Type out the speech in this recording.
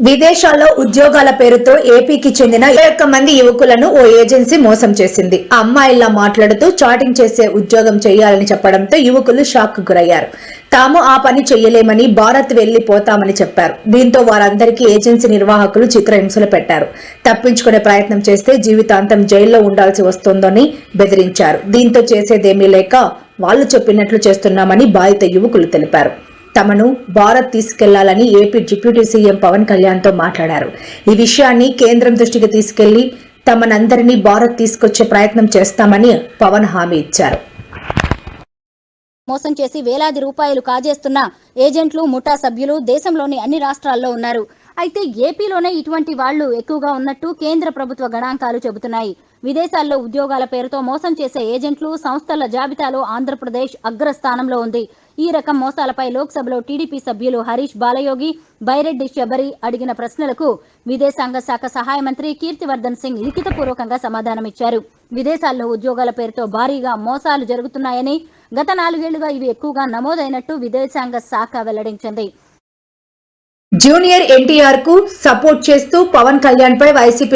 విదేశాల్లో ఉద్యోగాల పేరుతో ఏపీకి చెందిన ఇరవై ఒక్క మంది యువకులను ఓ ఏజెన్సీ మోసం చేసింది. అమ్మాయిల్లా మాట్లాడుతూ చాటింగ్ చేసే ఉద్యోగం చేయాలని చెప్పడంతో యువకులు షాక్ గురయ్యారు. తాము ఆ పని చెయ్యలేమని భారత్ వెళ్ళిపోతామని చెప్పారు. దీంతో వారందరికీ ఏజెన్సీ నిర్వాహకులు చిత్రహింసలు పెట్టారు. తప్పించుకునే ప్రయత్నం చేస్తే జీవితాంతం జైల్లో ఉండాల్సి వస్తోందని బెదిరించారు. దీంతో చేసేదేమీ లేక వాళ్ళు చెప్పినట్లు చేస్తున్నామని బాధిత యువకులు తెలిపారు. తమను భారత్ తీసుకెళ్ళాలని ఏపీ డిప్యూటీ సీఎం పవన్ కళ్యాణ్తో మాట్లాడారు. ఈ విషయాన్ని కేంద్రం దృష్టికి తీసుకెళ్ళి తమనందరినీ భారత్ తీసుకొచ్చే ప్రయత్నం చేస్తామని పవన్ హామీ ఇచ్చారు. మోసం చేసి వేలాది రూపాయలు కాజేస్తున్న ఏజెంట్లు ముఠా సభ్యులు దేశంలోని అన్ని రాష్ట్రాల్లో ఉన్నారు. అయితే ఏపీలోనే ఇటువంటి వాళ్ళు ఎక్కువగా ఉన్నట్టు కేంద్ర ప్రభుత్వ గణాంకాలు చెబుతున్నాయి. విదేశాల్లో ఉద్యోగాల పేరుతో మోసం చేసే ఏజెంట్లు సంస్థల జాబితాలో ఆంధ్రప్రదేశ్ అగ్రస్థానంలో ఉంది. ఈ రకం మోసాలపై లోక్సభలో టీడీపీ సభ్యులు హరీష్ బాలయోగి బైరెడ్డి శబరి అడిగిన ప్రశ్నలకు విదేశాంగ శాఖ సహాయ మంత్రి కీర్తివర్ధన్ సింగ్ లిఖితపూర్వకంగా సమాధానమిచ్చారు. విదేశాల్లో ఉద్యోగాల పేరుతో భారీగా మోసాలు జరుగుతున్నాయని గత నాలుగేళ్ళుగా ఇవి ఎక్కువగా నమోదైనట్టు విదేశాంగ శాఖ వెల్లడించింది. జూనియర్ ఎన్టీఆర్కు సపోర్ట్ చేస్తూ పవన్ కళ్యాణ్ పై వైసీపీ